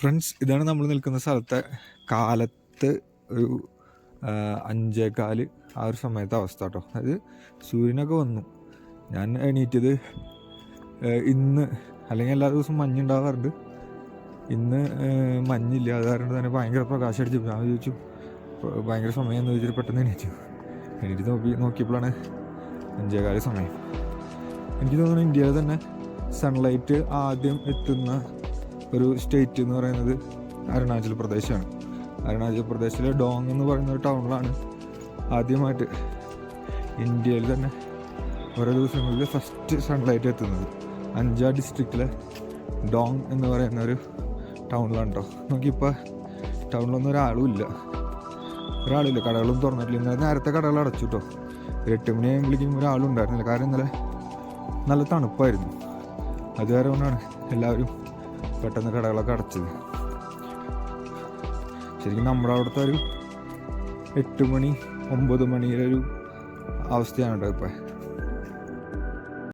Friends ഇതാണ് നമ്മൾ നിൽക്കുന്ന സ്ഥലത്തെ കാലത്ത് ഒരു അഞ്ചേകാൽ ആ ഒരു സമയത്തെ അവസ്ഥ കേട്ടോ. അതായത് സൂര്യനൊക്കെ വന്നു. ഞാൻ എണീറ്റത് ഇന്ന് അല്ലെങ്കിൽ എല്ലാ ദിവസവും മഞ്ഞുണ്ടാവാറുണ്ട് ഇന്ന് മഞ്ഞില്ല. അത് കാരണം തന്നെ ഭയങ്കര പ്രകാശം അടിച്ചു. ഞാൻ ചോദിച്ചു "ഭ- ഭയങ്കര സമയം എന്ന് ചോദിച്ചിട്ട് പെട്ടെന്ന് എണീറ്റു. എണീറ്റ് നോക്കി നോക്കിയപ്പോഴാണ് അഞ്ചേകാൽ സമയം. എനിക്ക് തോന്നുന്നു ഇന്ത്യയിൽ തന്നെ സൺലൈറ്റ് ആദ്യം എത്തുന്ന ഒരു സ്റ്റേറ്റ് എന്ന് പറയുന്നത് അരുണാചൽ പ്രദേശാണ്. അരുണാചൽ പ്രദേശിലെ ഡോങ് എന്ന് പറയുന്ന ഒരു ടൗണിലാണ് ആദ്യമായിട്ട് ഇന്ത്യയിൽ തന്നെ ഓരോ ദിവസങ്ങളിൽ ഫസ്റ്റ് സൺലൈറ്റ് എത്തുന്നത്. അഞ്ചാ ഡിസ്ട്രിക്റ്റിലെ ഡോങ് എന്ന് പറയുന്ന ഒരു ടൗണിലാണ് കേട്ടോ നോക്കിയപ്പോൾ ടൗണിലൊന്നും ഒരാളും ഇല്ല. ഒരാളില്ല. കടകളും തുറന്നിട്ടില്ല. ഇന്നലെ നേരത്തെ കടകൾ അടച്ചു കേട്ടോ എട്ട് മണിയാകുമ്പോഴേക്കും ഒരാളും ഉണ്ടായിരുന്നില്ല. കാരണം ഇന്നലെ നല്ല തണുപ്പായിരുന്നു. അത് കൊണ്ടാണ് എല്ലാവരും പെട്ടെന്ന് കടകളൊക്കെ അടച്ചത് ശരിക്കും നമ്മുടെ അവിടുത്തെ ഒരു എട്ട് മണി ഒമ്പത് മണിയുടെ ഒരു അവസ്ഥയാണ് കേട്ടോ ഇപ്പം.